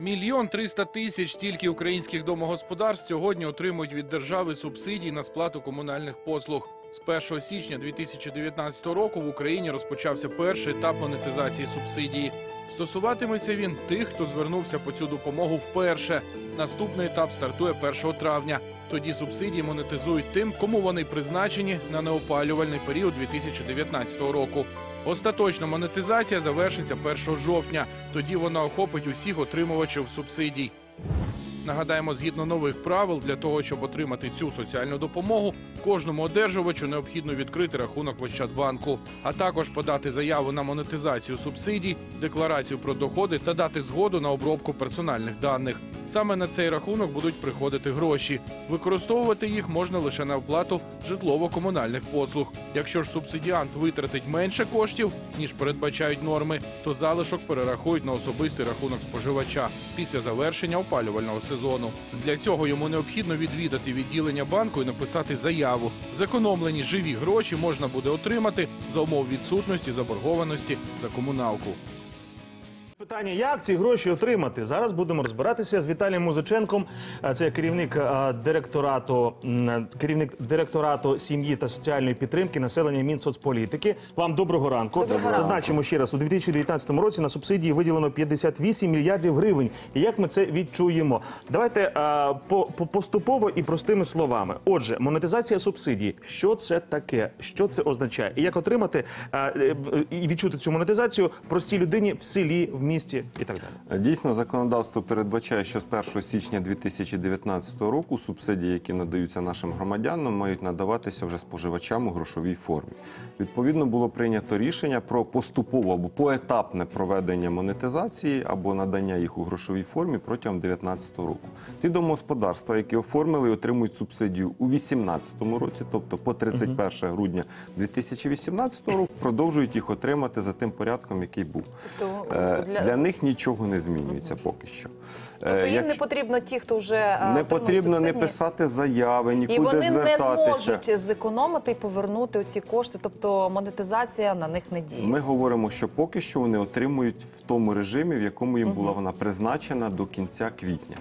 Мільйон триста тисяч стільки українських домогосподарств сьогодні отримують від держави субсидій на сплату комунальних послуг. З 1 січня 2019 року в Україні розпочався перший етап монетизації субсидії. Стосуватиметься він тих, хто звернувся по цю допомогу вперше. Наступний етап стартує 1 травня. Тоді субсидії монетизують тим, кому вони призначені на неопалювальний період 2019 року. Остаточна монетизація завершиться 1 жовтня. Тоді вона охопить усіх отримувачів субсидій. Нагадаємо, згідно нових правил, для того, щоб отримати цю соціальну допомогу, кожному одержувачу необхідно відкрити рахунок в Ощадбанку, а також подати заяву на монетизацію субсидій, декларацію про доходи та дати згоду на обробку персональних даних. Саме на цей рахунок будуть приходити гроші. Використовувати їх можна лише на оплату житлово-комунальних послуг. Якщо ж субсидіант витратить менше коштів, ніж передбачають норми, то залишок перерахують на особистий рахунок споживача після завершення опалювального сезону. Для цього йому необхідно відвідати відділення банку і написати заяву. Зекономлені живі гроші можна буде отримати за умов відсутності заборгованості за комуналку. Питання, як ці гроші отримати? Зараз будемо розбиратися з Віталієм Музиченком. Е, Це керівник е, директорату, керівник директорату сім'ї та соціальної підтримки населення Мінсоцполітики. Вам доброго ранку. Зазначимо ще раз, у 2019 році на субсидії виділено 58 мільярдів гривень. І як ми це відчуємо? Давайте е, по, по- поступово і простими словами. Отже, монетизація субсидій. Що це таке? Що це означає? І як отримати е, е, і відчути цю монетизацію простій людині в селі, в місті і так далі? Дійсно, законодавство передбачає, що з 1 січня 2019 року субсидії, які надаються нашим громадянам, мають надаватися вже споживачам у грошовій формі. Відповідно, було прийнято рішення про поступове або поетапне проведення монетизації або надання їх у грошовій формі протягом 2019 року. Ті домогосподарства, які оформили і отримують субсидію у 2018 році, тобто по 31 грудня 2018 року, продовжують їх отримати за тим порядком, який був. Тобто Е, для- Для них нічого не змінюється поки що. Тобто їм їм не потрібно ті, хто вже е, не потрібно не писати заяви, нікуди і вони не зможуть зекономити і повернути ці кошти. Тобто монетизація на них не діє. Ми говоримо, що поки що вони отримують в тому режимі, в якому їм була вона призначена до кінця квітня.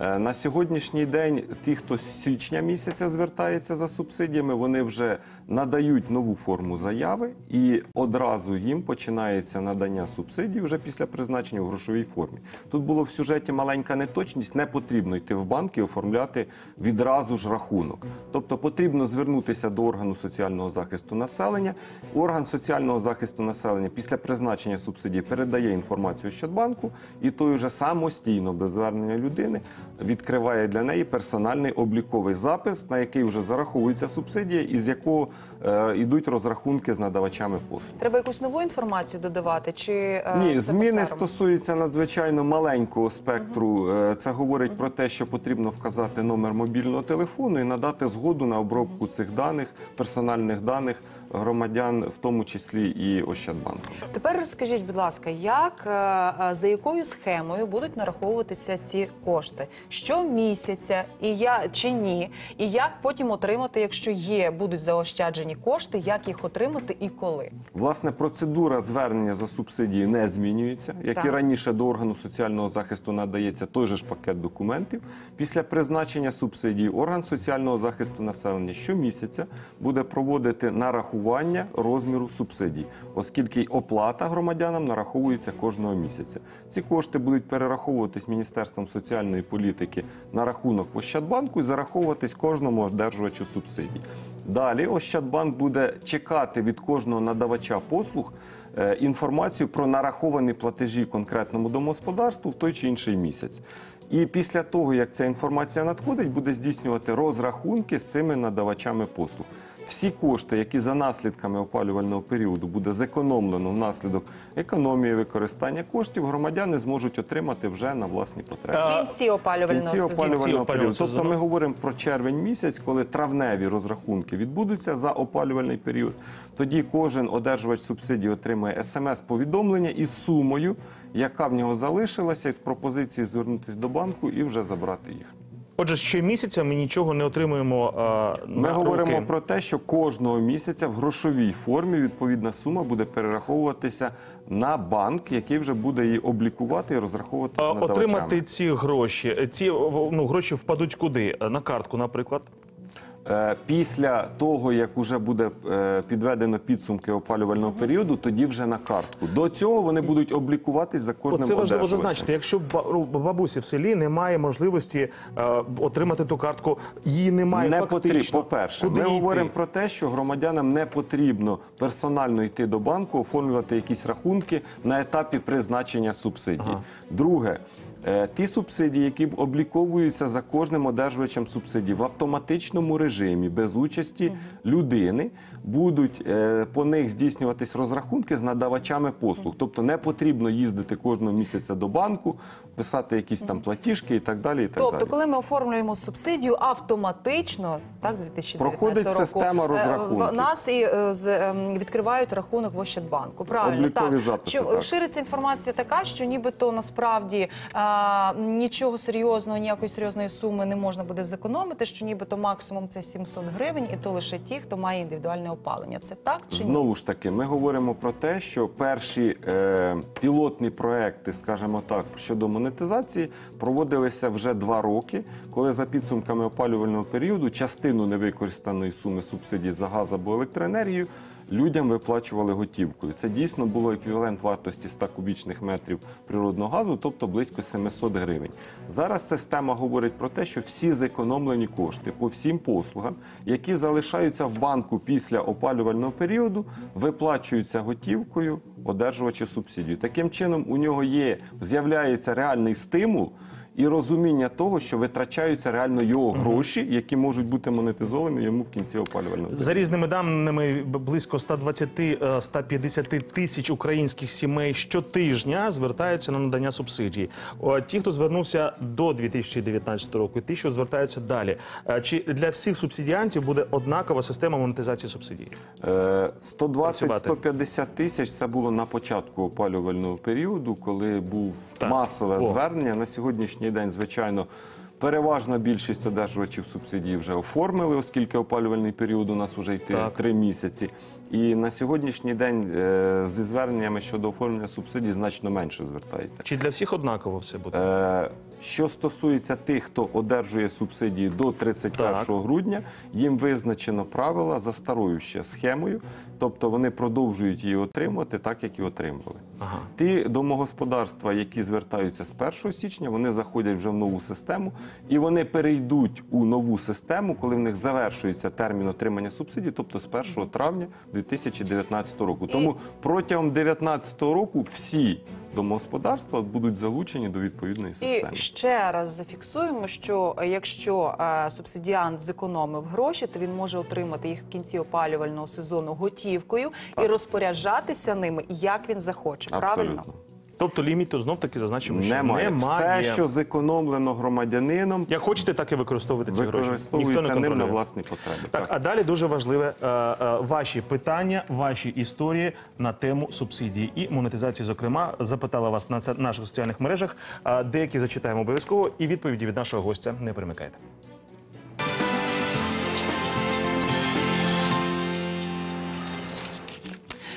Е, На сьогоднішній день ті, хто з січня місяця звертається за субсидіями, вони вже надають нову форму заяви, і одразу їм починається надання субсидій вже після призначення в грошовій формі. Тут було в сюжеті маленька неточність, не потрібно йти в банк і оформляти відразу ж рахунок. Тобто потрібно звернутися до органу соціального захисту населення. Орган соціального захисту населення після призначення субсидії передає інформацію Щадбанку, і той вже самостійно без звернення людини відкриває для неї персональний обліковий запис, на який вже зараховується субсидія, і з якого е, йдуть розрахунки з надавачами послуг. Треба якусь нову інформацію додавати? Чи е, Ні, зміни стосуються надзвичайно маленького спектру. Е, Це говорить про те, що потрібно вказати номер мобільного телефону і надати згоду на обробку цих даних, персональних даних громадян, в тому числі і Ощадбанку. Тепер розкажіть, будь ласка, як е, е, за якою схемою будуть нараховуватися ці кошти? Щомісяця і я чи ні? І як потім отримати, якщо є, будуть заощаджені кошти, як їх отримати і коли? Власне, процедура звернення за субсидії не змінюється. Як і раніше до органу соціального захисту надається той же ж пакет документів. Після призначення субсидії орган соціального захисту населення щомісяця буде проводити нарахування розміру субсидій, оскільки оплата громадянам нараховується кожного місяця. Ці кошти будуть перераховуватись Міністерством соціальної політики на рахунок в Ощадбанку і зараховуватись кожному одержувачу субсидій. Далі Ощадбанк буде чекати від кожного надавача послуг інформацію про нараховані платежі конкретному домогосподарству в той чи інший місяць. І після того, як ця інформація надходить, буде здійснювати розрахунки з цими надавачами послуг. Всі кошти, які за наслідками опалювального періоду буде зекономлено внаслідок економії використання коштів, громадяни зможуть отримати вже на власні потреби. В кінці опалювального кінці опалювального опалювального періоду. Тобто ми говоримо про червень місяць, коли травневі розрахунки відбудуться за опалювальний період. Тоді кожен одержувач субсидії отримає смс-повідомлення із сумою, яка в нього залишилася, із пропозицією звернутися до банку і вже забрати їх. Отже, щомісяця ми нічого не отримуємо. е, Ми говоримо руки. про те, що кожного місяця в грошовій формі відповідна сума буде перераховуватися на банк, який вже буде її облікувати і розраховувати А, надавачами. Отримати ці гроші. е, Ці ну, гроші впадуть куди? Е, На картку, наприклад. Е, Після того, як вже буде е, підведено підсумки опалювального періоду, тоді вже на картку. До цього вони будуть облікуватись за кожним Оце важливо зазначити. Якщо ну, бабусі в селі немає можливості е, отримати ту картку, її немає Не фактично. потрібно. По-перше, Куди ми йти? говоримо про те, що громадянам не потрібно персонально йти до банку, оформлювати якісь рахунки на етапі призначення субсидій. Друге, е, ті субсидії, які обліковуються за кожним одержувачем субсидій в автоматичному режимі без участі людини, будуть е, по них здійснюватись розрахунки з надавачами послуг. Тобто не потрібно їздити кожного місяця до банку, писати якісь там платіжки і так далі. І так Тобто, далі. коли ми оформлюємо субсидію, автоматично так з 2019 Проходить року система е, розрахунків. В нас і е, ем, відкривають рахунок в Ощадбанку. Правильно Облікові так записи, Що, так. шириться інформація така, що нібито насправді нічого серйозного, ніякої серйозної суми не можна буде зекономити. Що нібито максимум це 700 гривень, і то лише ті, хто має індивідуальне опалення. Це так чи ні? Знову ж таки, ми говоримо про те, що перші е, пілотні проекти, скажімо так, щодо монетизації проводилися вже два роки, коли за підсумками опалювального періоду частину невикористаної суми субсидій за газ або електроенергію людям виплачували готівкою. Це дійсно було еквівалент вартості 100 кубічних метрів природного газу, тобто близько 700 гривень. Зараз система говорить про те, що всі зекономлені кошти по всім послугам, які залишаються в банку після опалювального періоду, виплачуються готівкою одержувачу субсидію. Таким чином, у нього є з'являється реальний стимул. І розуміння того, що витрачаються реально його гроші, які можуть бути монетизовані йому в кінці опалювального періоду. За різними даними, близько 120-150 тисяч українських сімей щотижня звертаються на надання субсидій. Ті, хто звернувся до 2019 року, і ті, що звертаються далі. Е, Чи для всіх субсидіантів буде однакова система монетизації субсидій? Е, Працювати. 120-150 тисяч це було на початку опалювального періоду, коли був Так. масове О. звернення. На сьогоднішній день, звичайно, переважна більшість одержувачів субсидій вже оформили, оскільки опалювальний період у нас вже йти Так. три місяці. І на сьогоднішній день е, зі зверненнями щодо оформлення субсидій значно менше звертається. Чи для всіх однаково все буде? Е, Що стосується тих, хто одержує субсидії до 31 Так. грудня, їм визначено правила за старою ще схемою, тобто вони продовжують її отримувати так, як і отримували. Ага. Ті домогосподарства, які звертаються з 1 січня, вони заходять вже в нову систему і вони перейдуть у нову систему, коли в них завершується термін отримання субсидій, тобто з 1 травня 2019 року. Тому протягом 2019 року всі домогосподарства будуть залучені до відповідної системи. І ще раз зафіксуємо, що якщо е, субсидіант зекономив гроші, то він може отримати їх в кінці опалювального сезону готівкою і розпоряджатися ними, як він захоче. Правильно? Абсолютно. Тобто ліміту знов таки зазначимо, що Немає. немає. Все, що зекономлено громадянином, Як хочете, так і використовуйте ці гроші. Ніхто не ним на власні потреби. Так, а далі дуже важливе е, е, ваші питання, ваші історії на тему субсидії і монетизації. Зокрема, запитала вас на наших соціальних мережах. Е, Деякі зачитаємо обов'язково, і відповіді від нашого гостя не перемикайте.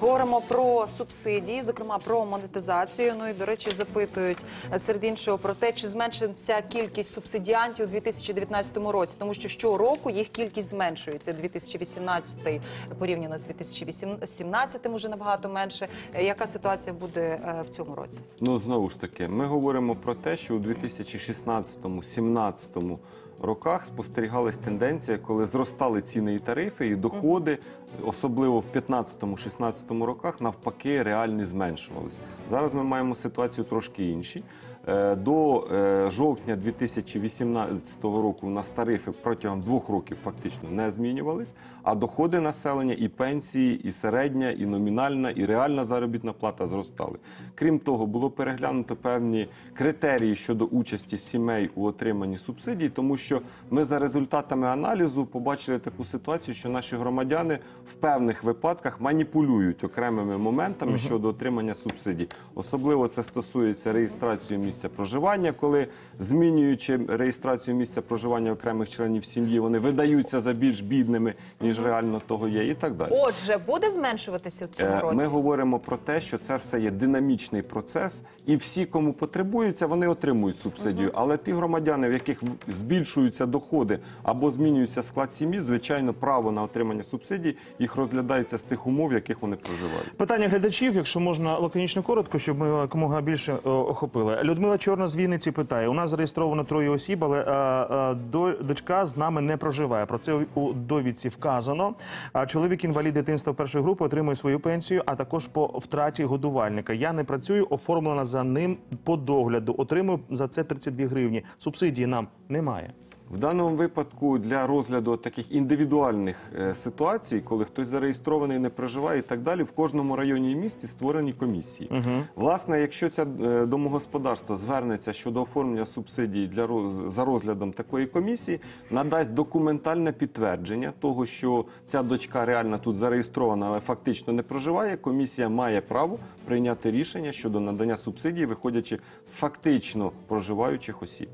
Говоримо про субсидії, зокрема про монетизацію. Ну і до речі, запитують серед іншого про те, чи зменшиться кількість субсидіантів у 2019 році, тому що щороку їх кількість зменшується. 2018 порівняно з 2017 вже набагато менше. Яка ситуація буде е, в цьому році? Ну знову ж таки, ми говоримо про те, що у 2016-17 роках спостерігалась тенденція, коли зростали ціни і тарифи, і доходи, особливо в 15-16 роках, навпаки, реальні зменшувалися. Зараз ми маємо ситуацію трошки інші. Е, До е, жовтня 2018 року у нас тарифи протягом двох років фактично не змінювались, а доходи населення і пенсії, і середня, і номінальна, і реальна заробітна плата зростали. Крім того, було переглянуто певні критерії щодо участі сімей у отриманні субсидій, тому що ми за результатами аналізу побачили таку ситуацію, що наші громадяни в певних випадках маніпулюють окремими моментами щодо отримання субсидій. Особливо це стосується реєстрації місця проживання, коли змінюючи реєстрацію місця проживання окремих членів сім'ї, вони видаються за більш бідними, ніж реально того є, і так далі. Отже, буде зменшуватися в цьому Е, році? Ми говоримо про те, що це все є динамічний процес, і всі, кому потребується, вони отримують субсидію. Але ті громадяни, в яких збільшуються доходи або змінюється склад сім'ї, звичайно, право на отримання субсидій їх розглядається з тих умов, в яких вони проживають. Питання глядачів, якщо можна лаконічно коротко, щоб ми якомога більше охопили. Людмила Чорна з Вінниці питає: у нас зареєстровано троє осіб, але е, до- дочка з нами не проживає. Про це у довідці вказано. А чоловік інвалід дитинства першої групи отримує свою пенсію, а також по втраті годувальника. Я не працюю, оформлена за ним по догляду. Отримую за це 32 гривні. Субсидії нам немає. В даному випадку для розгляду таких індивідуальних е, ситуацій, коли хтось зареєстрований, не проживає і так далі, в кожному районі і місті створені комісії. Власне, якщо це е, домогосподарство звернеться щодо оформлення субсидій для за розглядом такої комісії, надасть документальне підтвердження того, що ця дочка реально тут зареєстрована, але фактично не проживає. Комісія має право прийняти рішення щодо надання субсидій, виходячи з фактично проживаючих осіб.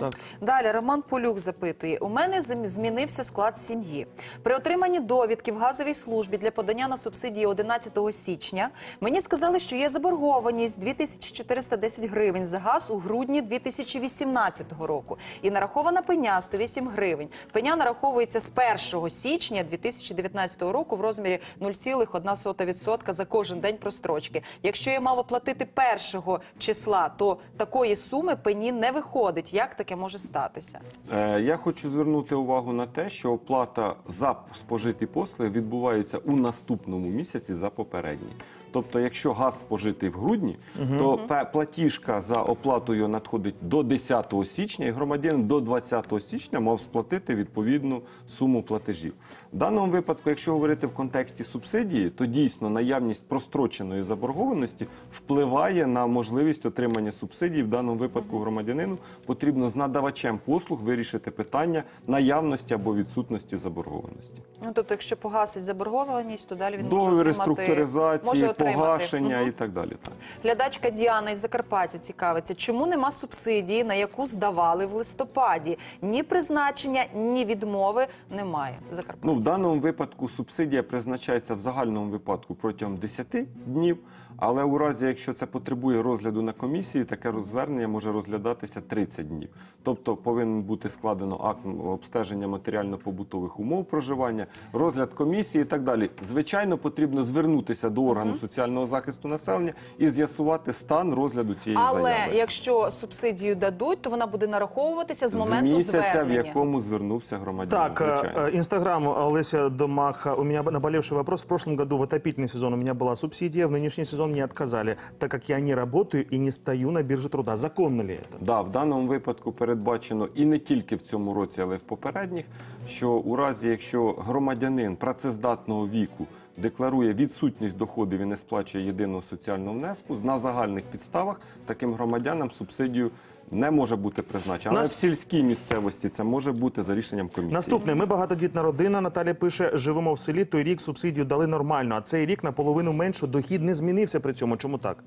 Так. Далі Роман Полюк запитує: у мене зм- змінився склад сім'ї. При отриманні довідки в газовій службі для подання на субсидії 11 січня мені сказали, що є заборгованість 2410 гривень за газ у грудні 2018 року. І нарахована пеня 108 гривень. Пеня нараховується з 1 січня 2019 року в розмірі 0,1% за кожен день прострочки. Якщо я мав оплатити першого числа, то такої суми пені не виходить. Як таке може статися? Е, Я хочу звернути увагу на те, що оплата за спожиті послуги відбувається у наступному місяці за попередній. Тобто, якщо газ спожитий в грудні, то платіжка за оплатою надходить до 10 січня, і громадянин до 20 січня мав сплатити відповідну суму платежів. В даному випадку, якщо говорити в контексті субсидії, то дійсно наявність простроченої заборгованості впливає на можливість отримання субсидій. В даному випадку громадянину потрібно з надавачем послуг вирішити питання наявності або відсутності заборгованості. Ну тобто, якщо погасить заборгованість, то далі він може Договір отримати, структуризації, може отримати. погашення Мгм. і так далі. Так. Глядачка Діана із Закарпаття цікавиться, чому нема субсидії, на яку здавали в листопаді? Ні призначення, ні відмови немає. Закарпаття. Ну, в даному випадку субсидія призначається в загальному випадку протягом 10 днів, але у разі, якщо це потребує розгляду на комісії, таке звернення може розглядатися 30 днів. Тобто повинен бути складено акт обстеження матеріально-побутових умов проживання, розгляд комісії і так далі. Звичайно, потрібно звернутися до органу соціального захисту населення і з'ясувати стан розгляду цієї Але заяви. якщо субсидію дадуть, то вона буде нараховуватися з З моменту місяця, в звернення. якому звернувся громадянин. Так, звичайно. э, Инстаграм Олеся Домаха. У меня наболевший вопрос. В прошлом году в отопительный сезон у меня была субсидия, в нынешний сезон мне отказали, так как я не работаю и не стою на бирже труда. Законно ли это? Да, в даному випадку передбачено і не тільки в цьому році, але й в попередніх, що у разі, якщо громадянин працездатного віку декларує відсутність доходів і не сплачує єдиного соціального внеску, на загальних підставах таким громадянам субсидію не може бути призначена. Але Нас- в сільській місцевості це може бути за рішенням комісії. Наступне, ми багатодітна родина. Наталя пише: живемо в селі. Той рік субсидію дали нормально, а цей рік наполовину менше. Дохід не змінився при цьому. Чому так?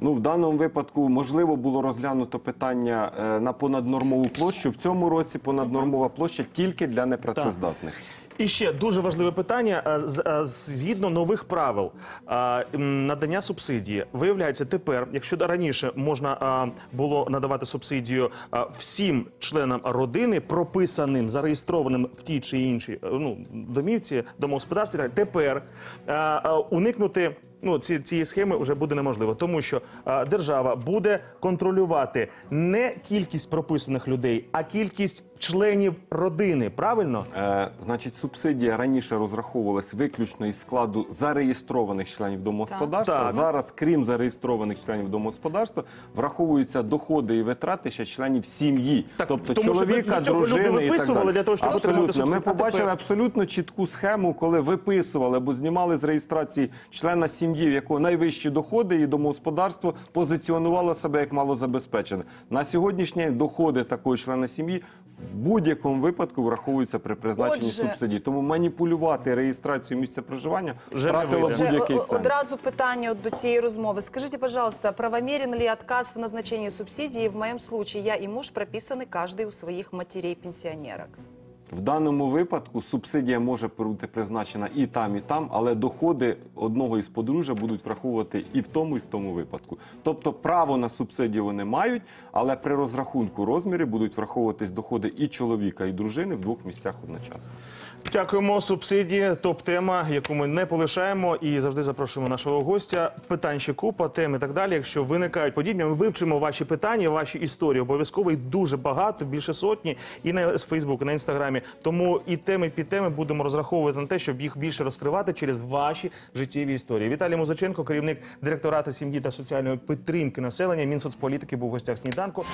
Ну, в даному випадку можливо було розглянуто питання е, на понаднормову площу. В цьому році понаднормова площа тільки для непрацездатних. І ще дуже важливе питання. Е, е, Згідно нових правил е, надання субсидії, виявляється, тепер, якщо раніше можна було надавати субсидію всім членам родини, прописаним, зареєстрованим в тій чи іншій ну, домівці, домогосподарстві, тепер уникнути. Ну, ці, цієї схеми вже буде неможливо, тому що держава буде контролювати не кількість прописаних людей, а кількість членів родини. Правильно? Е, значить, субсидія раніше розраховувалась виключно із складу зареєстрованих членів домогосподарства. Так. Зараз, крім зареєстрованих членів домогосподарства, враховуються доходи і витрати ще членів сім'ї, Так, тобто тому що чоловіка, до цього люди дружини і так виписували далі. для того, щоб отримати абсолютно. Ми субсидію. А побачили тепер? абсолютно чітку схему, коли виписували або знімали з реєстрації члена сім'ї, в якого найвищі доходи, і домогосподарство позиціонувало себе як малозабезпечене. На сьогоднішній день доходи такого члена сім'ї в будь-якому випадку враховуються при призначенні Отже- субсидій. Тому маніпулювати реєстрацією місця проживання Вже не втратило вийде. будь-який О- сенс. Одразу питання от до цієї розмови. Скажите, пожалуйста, правомерен ли отказ в назначении субсидии? В моем случае я и муж прописаны каждый у своих матерей-пенсионерок. В даному випадку субсидія може бути призначена і там, і там, але доходи одного із подружжя будуть враховувати і в тому, і в тому випадку. Тобто право на субсидію вони мають, але при розрахунку розмірів будуть враховуватись доходи і чоловіка, і дружини в двох місцях одночасно. Дякуємо. Субсидії, топ-тема, яку ми не полишаємо, і завжди запрошуємо нашого гостя. Питань ще купа, тем і так далі. Якщо виникають подібні, ми вивчимо ваші питання, ваші історії. Обов'язково їх дуже багато, більше сотні, і на Фейсбук, і на інстаграмі. Тому і теми, і підтеми будемо розраховувати на те, щоб їх більше розкривати через ваші життєві історії. Віталій Музиченко, керівник директорату сім'ї та соціальної підтримки населення Мінсоцполітики, був в гостях сніданку.